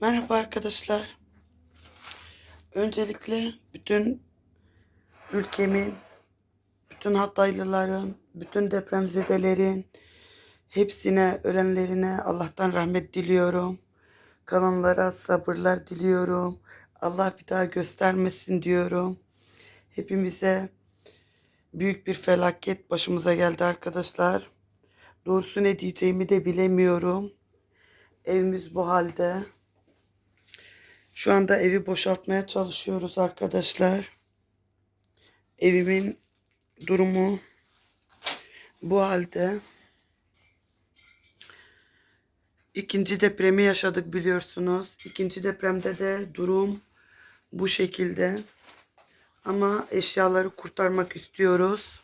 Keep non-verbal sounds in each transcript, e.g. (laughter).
Merhaba arkadaşlar. Öncelikle bütün ülkemin, bütün Hataylıların, bütün depremzedelerin hepsine, ölenlerine Allah'tan rahmet diliyorum. Kalanlara sabırlar diliyorum. Allah bir daha göstermesin diyorum. Hepimize büyük bir felaket başımıza geldi arkadaşlar. Doğrusu ne diyeceğimi de bilemiyorum. Evimiz bu halde. Şu anda evi boşaltmaya çalışıyoruz arkadaşlar. Evimin durumu bu halde. İkinci depremi yaşadık biliyorsunuz. İkinci depremde de durum bu şekilde. Ama eşyaları kurtarmak istiyoruz.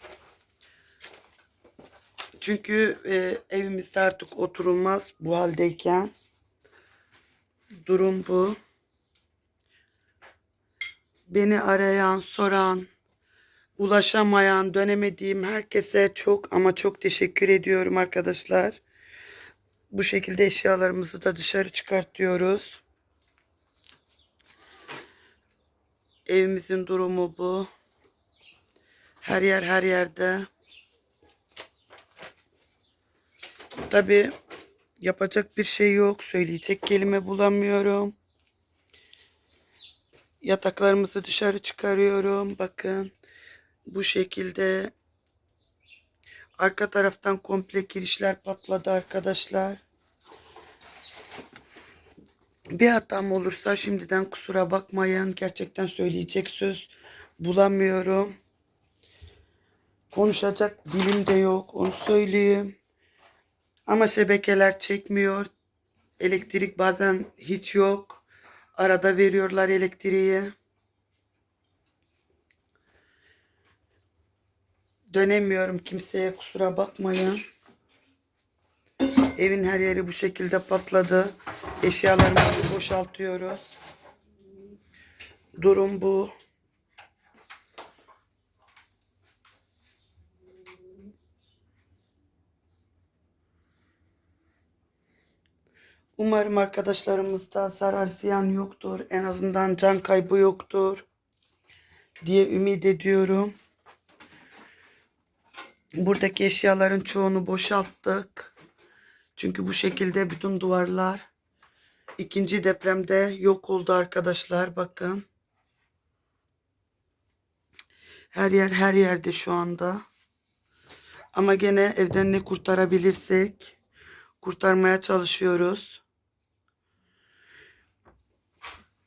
Çünkü e, evimizde artık oturulmaz bu haldeyken. Durum bu. Beni arayan, soran, ulaşamayan, dönemediğim herkese çok ama çok teşekkür ediyorum arkadaşlar. Bu şekilde eşyalarımızı da dışarı çıkartıyoruz. Evimizin durumu bu. Her yer her yerde. Tabi yapacak bir şey yok. Söyleyecek kelime bulamıyorum. Yataklarımızı dışarı çıkarıyorum. Bakın bu şekilde arka taraftan komple girişler patladı arkadaşlar. Bir hatam olursa şimdiden kusura bakmayın. Gerçekten söyleyecek söz bulamıyorum. Konuşacak dilim de yok. Onu söyleyeyim. Ama şebekeler çekmiyor. Elektrik bazen hiç yok. Arada veriyorlar elektriği. Dönemiyorum kimseye kusura bakmayın. Evin her yeri bu şekilde patladı. Eşyalarımızı boşaltıyoruz. Durum bu. Umarım arkadaşlarımızda zarar ziyan yoktur. En azından can kaybı yoktur diye ümit ediyorum. Buradaki eşyaların çoğunu boşalttık. Çünkü bu şekilde bütün duvarlar ikinci depremde yok oldu arkadaşlar. Bakın. Her yer her yerde şu anda. Ama gene evden ne kurtarabilirsek kurtarmaya çalışıyoruz.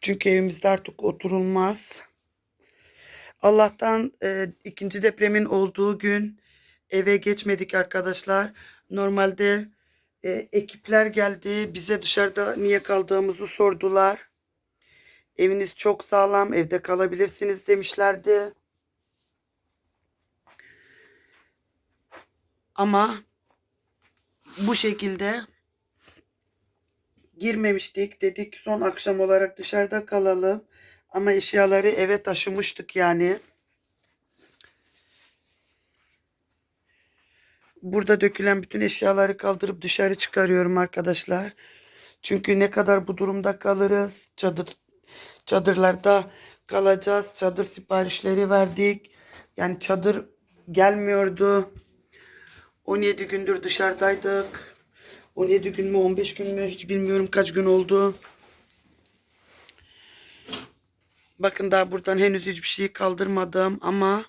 Çünkü evimizde artık oturulmaz. Allah'tan e, ikinci depremin olduğu gün eve geçmedik arkadaşlar. Normalde e, ekipler geldi. Bize dışarıda niye kaldığımızı sordular. Eviniz çok sağlam. Evde kalabilirsiniz demişlerdi. Ama bu şekilde girmemiştik. Dedik son akşam olarak dışarıda kalalım. Ama eşyaları eve taşımıştık yani. Burada dökülen bütün eşyaları kaldırıp dışarı çıkarıyorum arkadaşlar. Çünkü ne kadar bu durumda kalırız. Çadır çadırlarda kalacağız. Çadır siparişleri verdik. Yani çadır gelmiyordu. 17 gündür dışarıdaydık. 17 gün mü 15 gün mü hiç bilmiyorum kaç gün oldu. Bakın daha buradan henüz hiçbir şey kaldırmadım ama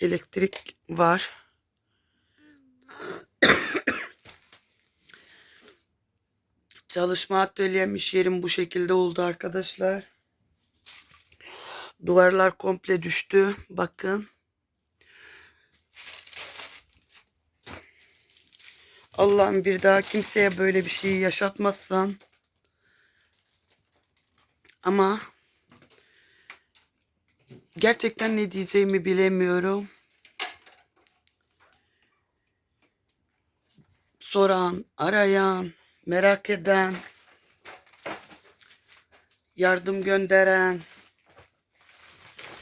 elektrik var. (coughs) Çalışma atölyem iş yerim bu şekilde oldu arkadaşlar. Duvarlar komple düştü. Bakın. Allah'ım bir daha kimseye böyle bir şey yaşatmazsan. Ama gerçekten ne diyeceğimi bilemiyorum. Soran, arayan, merak eden, yardım gönderen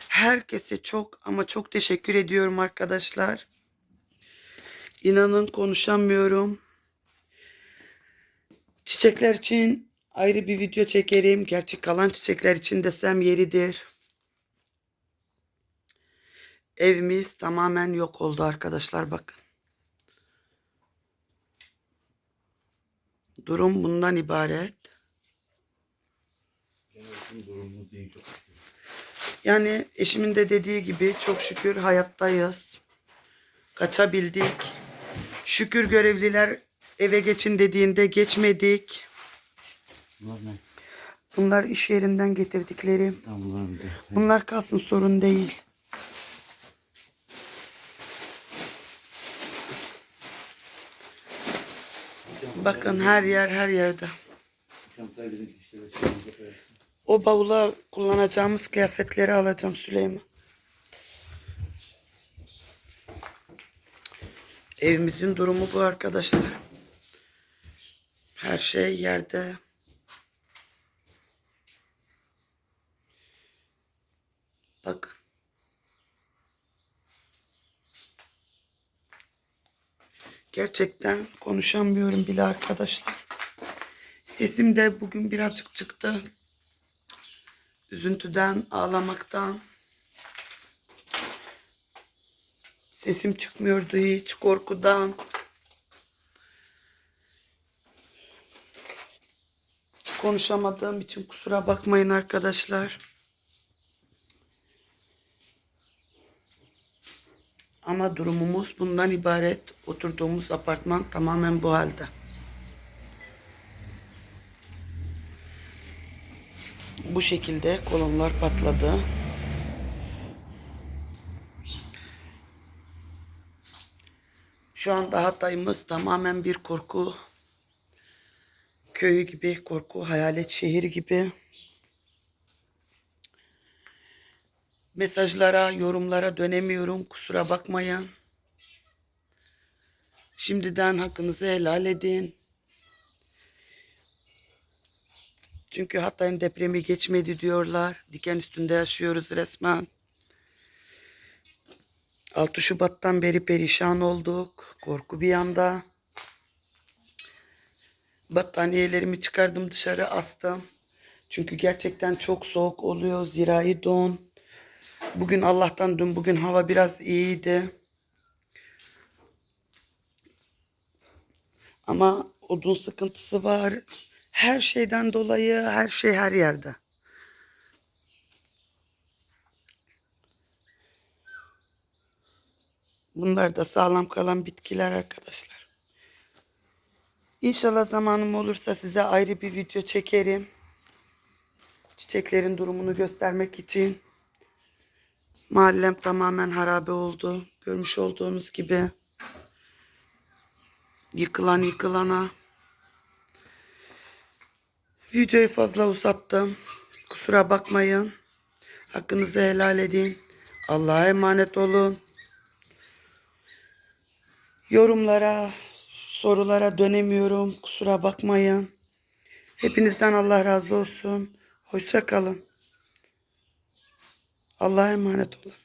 herkese çok ama çok teşekkür ediyorum arkadaşlar. İnanın konuşamıyorum. Çiçekler için ayrı bir video çekerim. Gerçi kalan çiçekler için desem yeridir. Evimiz tamamen yok oldu arkadaşlar bakın. Durum bundan ibaret. Yani eşimin de dediği gibi çok şükür hayattayız. Kaçabildik. Şükür görevliler eve geçin dediğinde geçmedik. Bunlar ne? Bunlar iş yerinden getirdikleri. Tamam bunlar kalsın sorun değil. Bakın her yer her yerde. O bavula kullanacağımız kıyafetleri alacağım Süleyman. Evimizin durumu bu arkadaşlar. Her şey yerde. Bakın. Gerçekten konuşamıyorum bile arkadaşlar. Sesim de bugün birazcık çıktı. Üzüntüden, ağlamaktan. Sesim çıkmıyordu hiç korkudan. Konuşamadığım için kusura bakmayın arkadaşlar. Ama durumumuz bundan ibaret. Oturduğumuz apartman tamamen bu halde. Bu şekilde kolonlar patladı. Şu anda Hatay'ımız tamamen bir korku köyü gibi, korku hayalet şehir gibi. Mesajlara, yorumlara dönemiyorum. Kusura bakmayın. Şimdiden hakkınızı helal edin. Çünkü Hatay'ın depremi geçmedi diyorlar. Diken üstünde yaşıyoruz resmen. 6 Şubat'tan beri perişan olduk. Korku bir yanda. Battaniyelerimi çıkardım dışarı astım. Çünkü gerçekten çok soğuk oluyor. Zirai don. Bugün Allah'tan dün bugün hava biraz iyiydi. Ama odun sıkıntısı var. Her şeyden dolayı her şey her yerde. Bunlar da sağlam kalan bitkiler arkadaşlar. İnşallah zamanım olursa size ayrı bir video çekerim. Çiçeklerin durumunu göstermek için. Mahallem tamamen harabe oldu. Görmüş olduğunuz gibi. Yıkılan yıkılana. Videoyu fazla uzattım. Kusura bakmayın. Hakkınızı helal edin. Allah'a emanet olun. Yorumlara, sorulara dönemiyorum. Kusura bakmayın. Hepinizden Allah razı olsun. Hoşça kalın. Allah'a emanet olun.